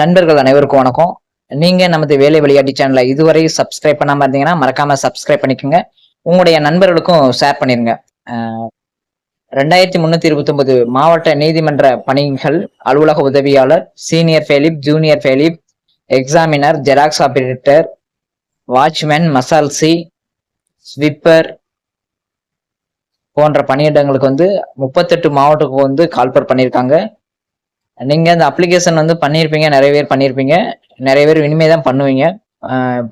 நண்பர்கள் அனைவருக்கும் வணக்கம். நீங்க நமது வேலை விளையாட்டு சேனலை இதுவரை சப்ஸ்கிரைப் பண்ணாம இருந்தீங்கன்னா மறக்காம சப்ஸ்கிரைப் பண்ணிக்கோங்க. உங்களுடைய நண்பர்களுக்கும் ஷேர் பண்ணிருங்க. ரெண்டாயிரத்தி முன்னூத்தி இருபத்தி ஒன்பது மாவட்ட நீதிமன்ற பணிகள் அலுவலக உதவியாளர் senior bailiff junior bailiff examiner xerox operator watchman மசால்சி sweeper போன்ற பணியிடங்களுக்கு வந்து முப்பத்தெட்டு மாவட்டத்துக்கு வந்து கால்பர் பண்ணியிருக்காங்க நீங்கள் அந்த அப்ளிகேஷன் வந்து பண்ணியிருப்பீங்க நிறைய பேர் பண்ணியிருப்பீங்க நிறைய பேர் இனிமே தான் பண்ணுவீங்க.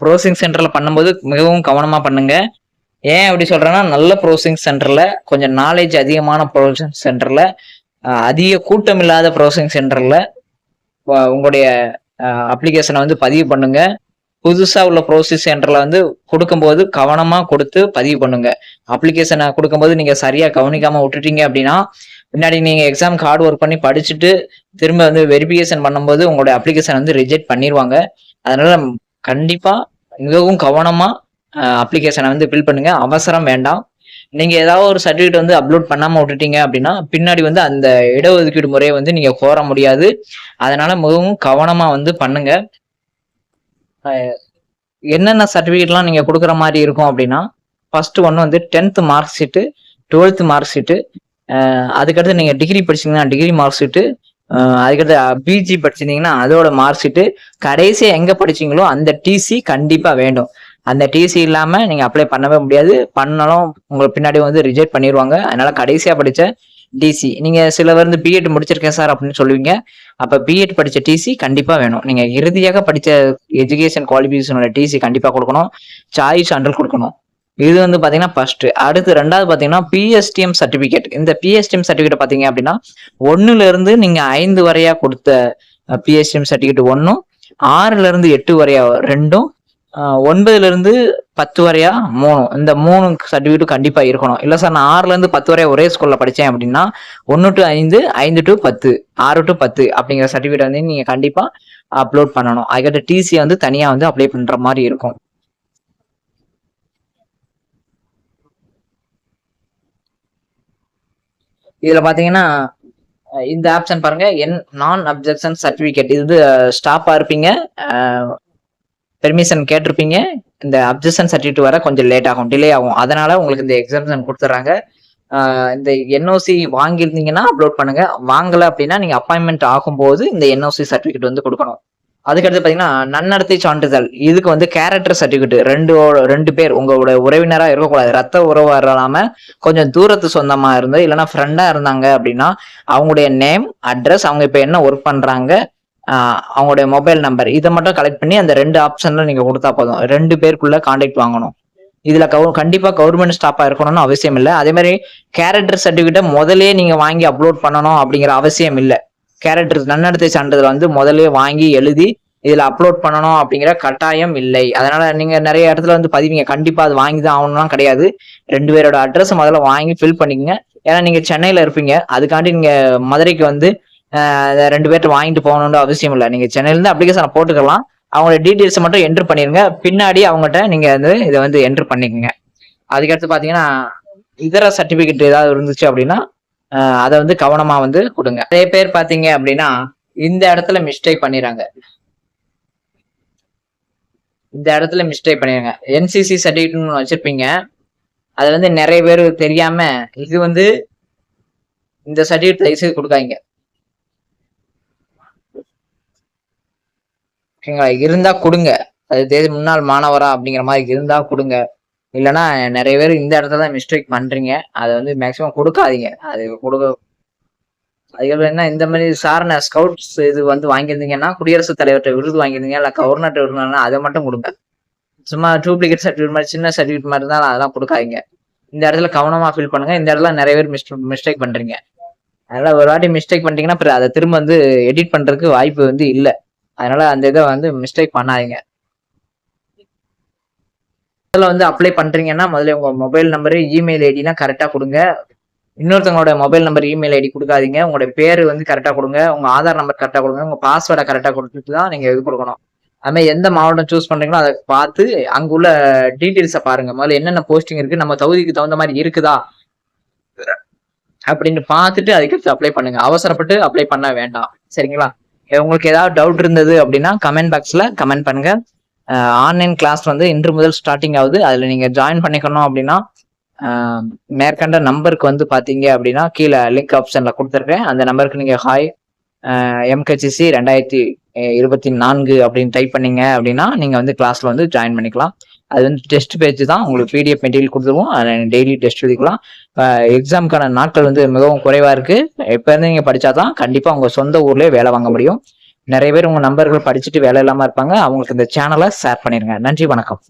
ப்ரோசிங் சென்டரில் பண்ணும்போது மிகவும் கவனமாக பண்ணுங்கள் ஏன் அப்படி சொல்கிறேன்னா நல்ல ப்ரோசிங் சென்டரில் கொஞ்சம் நாலேஜ் அதிகமான ப்ரோசிங் சென்டரில் அதிக கூட்டம் இல்லாத ப்ரோசிங் சென்டரில் உங்களுடைய அப்ளிகேஷனை வந்து பதிவு பண்ணுங்க. புதுசாக உள்ள ப்ரோசிங் சென்டரில் வந்து கொடுக்கும்போது கவனமாக கொடுத்து பதிவு பண்ணுங்க. அப்ளிகேஷனை கொடுக்கும்போது நீங்கள் சரியாக கவனிக்காமல் விட்டுட்டீங்க அப்படின்னா பின்னாடி நீங்கள் எக்ஸாம் ஹார்ட் ஒர்க் பண்ணி படிச்சுட்டு திரும்ப வந்து வெரிஃபிகேஷன் பண்ணும்போது உங்களுடைய அப்ளிகேஷன் வந்து ரிஜெக்ட் பண்ணிடுவாங்க அதனால கண்டிப்பாக மிகவும் கவனமாக அப்ளிகேஷனை வந்து ஃபில் பண்ணுங்க. அவசரம் வேண்டாம். நீங்க ஏதாவது ஒரு சர்டிஃபிகேட் வந்து அப்லோட் பண்ணாம விட்டுட்டீங்க அப்படின்னா பின்னாடி வந்து அந்த இடஒதுக்கீடு முறையை வந்து நீங்க கோர முடியாது. அதனால மிகவும் கவனமா வந்து பண்ணுங்க. என்னென்ன சர்டிஃபிகேட்லாம் நீங்க கொடுக்குற மாதிரி இருக்கும் அப்படின்னா ஃபர்ஸ்ட் ஒன்று வந்து tenth mark sheet twelfth mark sheet அதுக்கடுத்து நீங்க டிகிரி படிச்சீங்கன்னா டிகிரி மார்க் ஷீட்டு அதுக்கடுத்து பிஜி படிச்சிருந்தீங்கன்னா அதோட மார்க் ஷீட்டு கடைசியாக எங்க படிச்சீங்களோ அந்த டிசி கண்டிப்பா வேண்டும். அந்த டிசி இல்லாம நீங்க அப்ளை பண்ணவே முடியாது. பண்ணாலும் உங்களுக்கு பின்னாடி வந்து ரிஜெக்ட் பண்ணிடுவாங்க அதனால கடைசியா படிச்ச டிசி நீங்க சில வந்து பிஎட் முடிச்சிருக்கேன் சார் அப்படின்னு சொல்லுவீங்க. அப்ப பிஎட் படிச்ச டிசி கண்டிப்பா வேணும். நீங்க இறுதியாக படிச்ச எஜுகேஷன் குவாலிஃபிகேஷனோட டிசி கண்டிப்பா கொடுக்கணும். சாய்ஸ் சான்றிதழ் கொடுக்கணும். இது வந்து பாத்தீங்கன்னா ஃபர்ஸ்ட் அடுத்து ரெண்டாவது பாத்தீங்கன்னா பிஎஸ்டிஎம் சர்டிபிகேட் இந்த பிஎஸ்டிஎம் சர்டிபிகேட் பாத்தீங்க அப்படின்னா ஒன்னுல இருந்து நீங்க ஐந்து வரையா கொடுத்த பிஎஸ்டிஎம் சர்டிபிகேட் ஒன்னும் ஆறுல இருந்து எட்டு வரையா ரெண்டும் ஒன்பதுல இருந்து பத்து வரையா மூணு இந்த மூணு சர்டிஃபிகேட்டும் கண்டிப்பா இருக்கணும். இல்ல சார் நான் ஆறுல இருந்து பத்து வரையா ஒரே ஸ்கூல்ல படிச்சேன் அப்படின்னா ஒன்னு டு ஐந்து ஐந்து டு பத்து ஆறு டு பத்து அப்படிங்கிற சர்டிஃபிகேட் வந்து நீங்க கண்டிப்பா அப்லோட் பண்ணணும். அதுக்கிட்ட டிசி வந்து தனியா வந்து அப்ளை பண்ற மாதிரி இருக்கும். இதுல பாத்தீங்கன்னா இந்த ஆப்ஷன் பாருங்க. என் நான் அப்ஜெக்ஷன் சர்டிபிகேட் இது ஸ்டாப்பா இருப்பீங்க. பெர்மிஷன் கேட்டிருப்பீங்க. இந்த அப்ஜெக்ஷன் சர்டிஃபிகேட் வர கொஞ்சம் லேட் ஆகும் டிலே ஆகும். அதனால உங்களுக்கு இந்த எக்ஸாம்ஷன் கொடுத்துட்றாங்க இந்த என்ஓசி வாங்கியிருந்தீங்கன்னா அப்லோட் பண்ணுங்க. வாங்கல அப்படின்னா நீங்க அப்பாயின்மெண்ட் ஆகும்போது இந்த என்ஓசி சர்டிஃபிகேட் வந்து கொடுக்கணும். அதுக்கடுத்து பார்த்தீங்கன்னா நன்னடத்தை சான்றிதழ். இதுக்கு வந்து கேரக்டர் சர்டிஃபிகேட் ரெண்டு ரெண்டு பேர். உங்களோட உறவினராக இருக்கக்கூடாது. ரத்த உறவு இல்லாமல் கொஞ்சம் தூரத்து சொந்தமாக இருந்து இல்லைன்னா ஃப்ரெண்டாக இருந்தாங்க அப்படின்னா அவங்களுடைய நேம் அட்ரஸ் அவங்க இப்போ என்ன ஒர்க் பண்ணுறாங்க அவங்களுடைய மொபைல் நம்பர் இதை மட்டும் கலெக்ட் பண்ணி அந்த ரெண்டு ஆப்ஷன்ல நீங்க கொடுத்தா போதும். ரெண்டு பேருக்குள்ள கான்டாக்ட் வாங்கணும். இதுல கவு கண்டிப்பா கவர்மெண்ட் ஸ்டாப்பா இருக்கணும்னு அவசியம் இல்லை. அதே மாதிரி கேரக்டர் சர்டிஃபிகேட்டை முதலே நீங்க வாங்கி அப்லோட் பண்ணணும் அப்படிங்கிற அவசியம் இல்லை. கேரக்டர் நன்னடத்தை சான்றிதழ் வந்து முதலே வாங்கி எழுதி இதில் அப்லோட் பண்ணணும் அப்படிங்கிற கட்டாயம் இல்லை. அதனால நீங்கள் நிறைய இடத்துல வந்து பதிவீங்க. கண்டிப்பாக அது வாங்கி தான் ஆகணும்லாம் கிடையாது. ரெண்டு பேரோட அட்ரஸ் முதல்ல வாங்கி ஃபில் பண்ணிக்கங்க. ஏன்னா நீங்கள் சென்னையில் இருப்பீங்க. அதுக்காண்டி நீங்கள் மதுரைக்கு வந்து ரெண்டு பேர்ட்ட வாங்கிட்டு போகணும்னு அவசியம் இல்லை. நீங்கள் சென்னையிலேருந்து அப்ளிகேஷனை போட்டுக்கலாம். அவங்களோட டீட்டெயில்ஸ் மட்டும் என்ட்ரு பண்ணிடுங்க பின்னாடி அவங்ககிட்ட நீங்கள் வந்து இதை வந்து என்ட்ரு பண்ணிக்கோங்க. அதுக்கடுத்து பார்த்தீங்கன்னா இதர சர்டிஃபிகேட் ஏதாவது இருந்துச்சு அப்படின்னா அதை வந்து கவனமா வந்து கொடுங்க. நிறைய பேர் பாத்தீங்க அப்படின்னா இந்த இடத்துல மிஸ்டேக் பண்ணிடுறாங்க இந்த இடத்துல மிஸ்டேக் பண்ணிடுறாங்க என்சிசி சர்டிஃபிகேட்னு வச்சிருப்பீங்க. அது வந்து நிறைய பேர் தெரியாம இது வந்து இந்த சர்டிபிகேட் தயவுசெய்து கொடுக்காங்க ஓகேங்களா? இருந்தா கொடுங்க. அது தேதி முன்னாள் மாணவரா அப்படிங்கிற மாதிரி இருந்தா கொடுங்க. இல்லைன்னா நிறைய பேர் இந்த இடத்துல தான் மிஸ்டேக் பண்ணுறீங்க அதை வந்து மேக்ஸிமம் கொடுக்காதீங்க. அது கொடுக்க அதுக்கப்புறம் என்ன இந்த மாதிரி சாரண ஸ்கவுட்ஸ் இது வந்து வாங்கியிருந்தீங்கன்னா குடியரசுத் தலைவர்கிட்ட விருது வாங்கியிருந்தீங்க இல்லை கவர்னர் விருதுனா அதை மட்டும் கொடுங்க. சும்மா டூப்ளிகேட் சர்டிஃபிகேட் மாதிரி சின்ன சர்டிஃபிகேட் மாதிரி இருந்தாலும் அதெல்லாம் கொடுக்காதீங்க. இந்த இடத்துல கவனமாக ஃபீல் பண்ணுங்க. இந்த இடத்துல நிறைய பேர் மிஸ்டேக் பண்ணுறீங்க அதனால ஒரு வாட்டி மிஸ்டேக் பண்ணிட்டீங்கன்னா அப்புறம் அதை திரும்ப வந்து எடிட் பண்ணுறதுக்கு வாய்ப்பு வந்து இல்லை. அதனால அந்த இதை வந்து மிஸ்டேக் பண்ணாதீங்க. இதில் வந்து அப்ளை பண்றீங்கன்னா முதல்ல உங்க மொபைல் நம்பரு இமெயில் ஐடிலாம் கரெக்டாக கொடுங்க. இன்னொருத்தவங்களோட மொபைல் நம்பர் இமெயில் ஐடி கொடுக்காதீங்க. உங்களுடைய பேர் வந்து கரெக்டாக கொடுங்க. உங்கள் ஆதார் நம்பர் கரெக்டாக கொடுங்க. உங்கள் பாஸ்வேர்டை கரெக்டாக கொடுத்துட்டு தான் நீங்கள் இது கொடுக்கணும். அதுமாதிரி எந்த மாவட்டம் சூஸ் பண்ணுறீங்களோ அதை பார்த்து அங்குள்ள டீட்டெயில்ஸை பாருங்க. முதல்ல என்னென்ன போஸ்டிங் இருக்குது நம்ம தகுதிக்கு தகுந்த மாதிரி இருக்குதா? அப்படின்னு பார்த்துட்டு அதுக்கடுத்து அப்ளை பண்ணுங்க. அவசரப்பட்டு அப்ளை பண்ண வேண்டாம். சரிங்களா? உங்களுக்கு ஏதாவது டவுட் இருந்தது அப்படின்னா கமெண்ட் பாக்ஸில் கமெண்ட் பண்ணுங்க. ஆன்லைன் கிளாஸ் வந்து இன்று முதல் ஸ்டார்டிங் ஆகுது. அதில் நீங்கள் ஜாயின் பண்ணிக்கணும் அப்படின்னா மேற்கண்ட நம்பருக்கு வந்து பார்த்தீங்க அப்படின்னா கீழே லிங்க் ஆப்ஷனில் கொடுத்துருக்கேன். அந்த நம்பருக்கு நீங்கள் ஹாய் எம்கேசிசி ரெண்டாயிரத்தி இருபத்தி நான்கு அப்படின்னு டைப் பண்ணீங்க அப்படின்னா நீங்கள் வந்து கிளாஸில் வந்து ஜாயின் பண்ணிக்கலாம். அது வந்து டெஸ்ட் பேஜ் தான். உங்களுக்கு பிடிஎஃப் மெட்டீரியல் கொடுத்துருவோம். அதை டெய்லி டெஸ்ட் எழுதிக்கலாம். எக்ஸாமுக்கான நாட்கள் வந்து மிகவும் குறைவாக இருக்குது இப்போ இருந்து படித்தா தான் கண்டிப்பாக அவங்க சொந்த ஊர்லேயே வேலை வாங்க முடியும். நிறைய பேர் உங்க நம்பர்கள் படிச்சுட்டு வேலை இல்லாம இருப்பாங்க. அவங்களுக்கு இந்த சேனலை ஷேர் பண்ணிருங்க. நன்றி வணக்கம்.